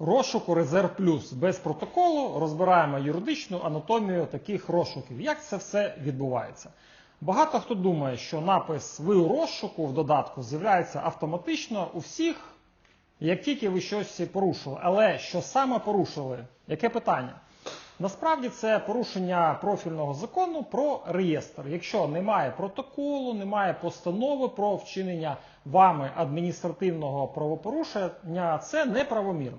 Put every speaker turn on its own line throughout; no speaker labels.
розшуку Резерв Плюс без протоколу розбираємо юридичну анатомію таких розшуків. Як це все відбувається? Багато хто думає, що напис ви у розшуку в додатку з'являється автоматично у всіх, як тільки ви щось порушили. Але що саме порушили? Яке питання? Насправді це порушення профільного закону про реєстр. Якщо немає протоколу, немає постанови про вчинення вами адміністративного правопорушення, це неправомірно.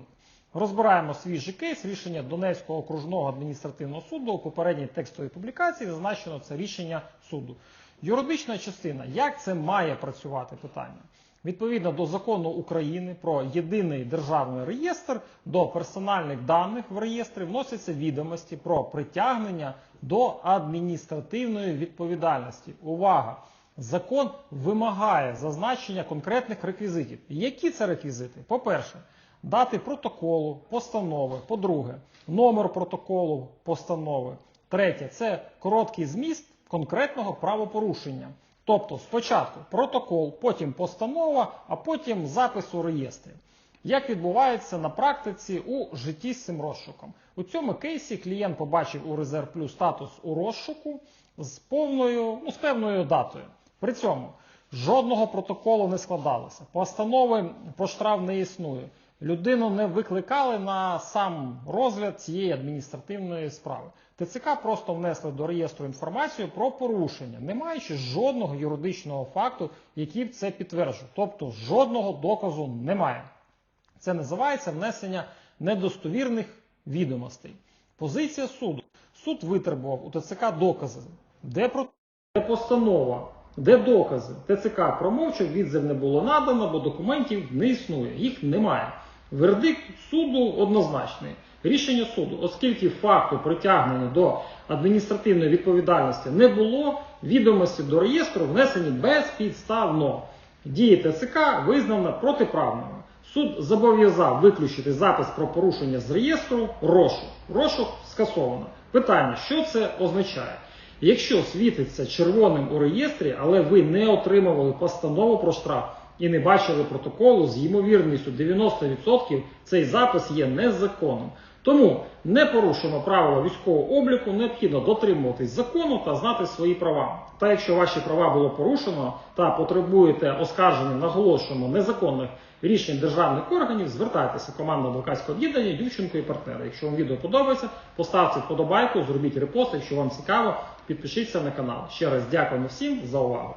Розбираємо свіжий кейс рішення Донецького окружного адміністративного суду. У попередній текстовій публікації зазначено це рішення суду. Юридична частина, як це має працювати питання? Відповідно до закону України про єдиний державний реєстр, до персональних даних в реєстрі вносяться відомості про притягнення до адміністративної відповідальності. Увага! Закон вимагає зазначення конкретних реквізитів. Які це реквізити? По-перше, дати протоколу, постанови. По-друге, номер протоколу постанови. Третє це короткий зміст конкретного правопорушення. Тобто спочатку протокол, потім постанова, а потім запис у реєстрі. Як відбувається на практиці у житті з цим розшуком? У цьому кейсі клієнт побачив у Резерв Плюс статус у розшуку з повною, ну, з певною датою. При цьому жодного протоколу не складалося, постанови про штраф не існує. Людину не викликали на сам розгляд цієї адміністративної справи. ТЦК просто внесли до реєстру інформацію про порушення, не маючи жодного юридичного факту, який б це підтверджував. Тобто жодного доказу немає. Це називається внесення недостовірних відомостей. Позиція суду. Суд витребував у ТЦК докази. Де про де постанова, де докази? ТЦК промовчав, відзив не було надано, бо документів не існує, їх немає. Вердикт суду однозначний. Рішення суду, оскільки факту притягнення до адміністративної відповідальності не було, відомості до реєстру внесені безпідставно. Дії ТЦК визнана протиправними. Суд зобов'язав виключити запис про порушення з реєстру розшук. Розшук скасовано. Питання, що це означає? Якщо світиться червоним у реєстрі, але ви не отримували постанову про штраф і не бачили протоколу, з ймовірністю 90% цей запис є незаконним. Тому не порушуємо правила військового обліку, необхідно дотримуватись закону та знати свої права. Та якщо ваші права було порушено та потребуєте оскарження, наголошуємо незаконних рішень державних органів, звертайтеся команда адвокатського об'єднання Ющенко і партнери. Якщо вам відео подобається, поставте вподобайку, зробіть репост. Якщо вам цікаво, підпишіться на канал. Ще раз дякуємо всім за увагу.